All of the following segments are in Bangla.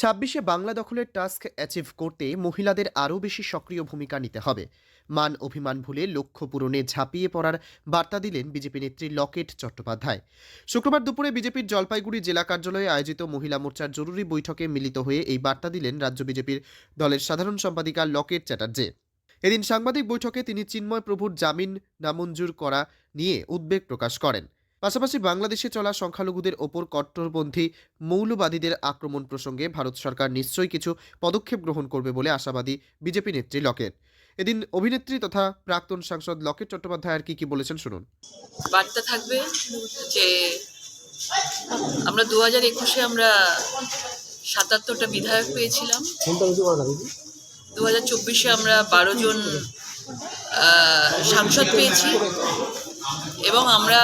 ছাব্বিশে বাংলা দখলের টাস্ক অ্যাচিভ করতে মহিলাদের আরও বেশি সক্রিয় ভূমিকা নিতে হবে। মান অভিমান ভুলে লক্ষ্য পূরণে ঝাঁপিয়ে পড়ার বার্তা দিলেন বিজেপি নেত্রী লকেট চট্টোপাধ্যায়। শুক্রবার দুপুরে বিজেপির জলপাইগুড়ি জেলা কার্যালয়ে আয়োজিত মহিলা মোর্চার জরুরি বৈঠকে মিলিত হয়ে এই বার্তা দিলেন রাজ্য বিজেপির দলের সাধারণ সম্পাদিকা লকেট চ্যাটার্জে। এদিন সাংবাদিক বৈঠকে তিনি চিন্ময় প্রভুর জামিন নামঞ্জুর করা নিয়ে উদ্বেগ প্রকাশ করেন। পাশাপাশি বাংলাদেশে চলা সংখ্যালঘুদের ওপর কট্টরপন্থী মৌলবাদীদের আক্রমণ প্রসঙ্গে ভারত সরকার নিশ্চয়ই কিছু পদক্ষেপ গ্রহণ করবে বলে আশাবাদী বিজেপি নেত্রী লকেট। এদিন অভিনেত্রী তথা প্রাক্তন সাংসদ লকেট চট্টোপাধ্যায় আর কি কি বলেছেন শুনুন। বার্তা থাকবে যে আমরা দু হাজার একুশে আমরা সাতাত্তরটা বিধায়ক পেয়েছিলাম। দু হাজার চব্বিশে আমরা বারো জন সাংসদ পেয়েছি। এবং আমরা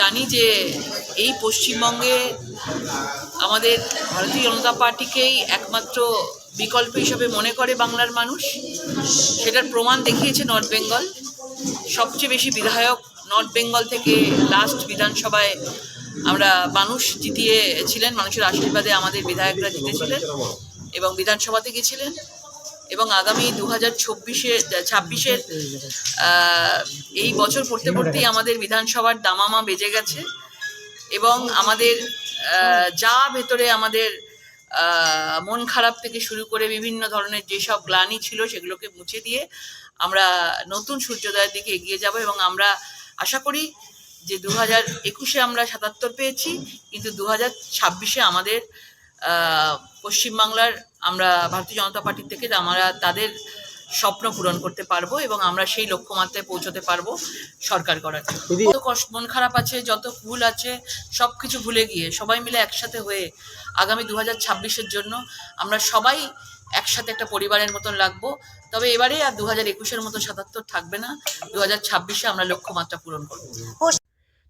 জানি যে এই পশ্চিমবঙ্গে আমাদের ভারতীয় জনতা পার্টিকেই একমাত্র বিকল্প হিসেবে মনে করে বাংলার মানুষ। সেটার প্রমাণ দেখিয়েছে নর্থ বেঙ্গল সবচেয়ে বেশি বিধায়ক নর্থ বেঙ্গল থেকে লাস্ট বিধানসভায় আমরা মানুষ জিতিয়েছিলেন, মানুষের আশীর্বাদে আমাদের বিধায়করা জিতেছিলেন এবং বিধানসভাতে গেছিলেন। এবং আগামী দু হাজার চব্বিশে, ছাব্বিশের এই বছর পড়তে পড়তেই আমাদের বিধানসভার দামামা বেজে গেছে এবং আমাদের যা ভেতরে আমাদের মন খারাপ থেকে শুরু করে বিভিন্ন ধরনের যেসব গ্লানি ছিল সেগুলোকে মুছে দিয়ে আমরা নতুন সূর্যোদয়ের দিকে এগিয়ে যাব এবং আমরা আশা করি যে দু হাজার একুশে আমরা সাতাত্তর পেয়েছি, কিন্তু দু হাজার ছাব্বিশে আমাদের পশ্চিমবাংলার আমরা ভারতীয় জনতা পার্টির থেকে আমরা তাদের স্বপ্ন পূরণ করতে পারব এবং আমরা সেই লক্ষ্যমাত্রায় পৌঁছতে পারব সরকার করার যত কষ্ট মন খারাপ আছে যত ভুল আছে সব কিছু ভুলে গিয়ে সবাই মিলে একসাথে হয়ে আগামী দু হাজার ছাব্বিশের জন্য আমরা সবাই একসাথে একটা পরিবারের মতন লাগবো। তবে এবারে আর দু হাজার একুশের মতো সাতাত্তর থাকবে না। দু হাজার ছাব্বিশে আমরা লক্ষ্যমাত্রা পূরণ করব।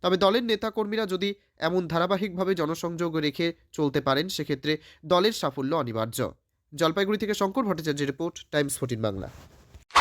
তবে দলের নেতাকর্মীরা যদি এমন ধারাবাহিকভাবে জনসংযোগ রেখে চলতে পারেন, সেক্ষেত্রে দলের সাফল্য অনিবার্য। জলপাইগুড়ি থেকে শঙ্কর ভট্টাচার্যের report, Times fourteen Bangla.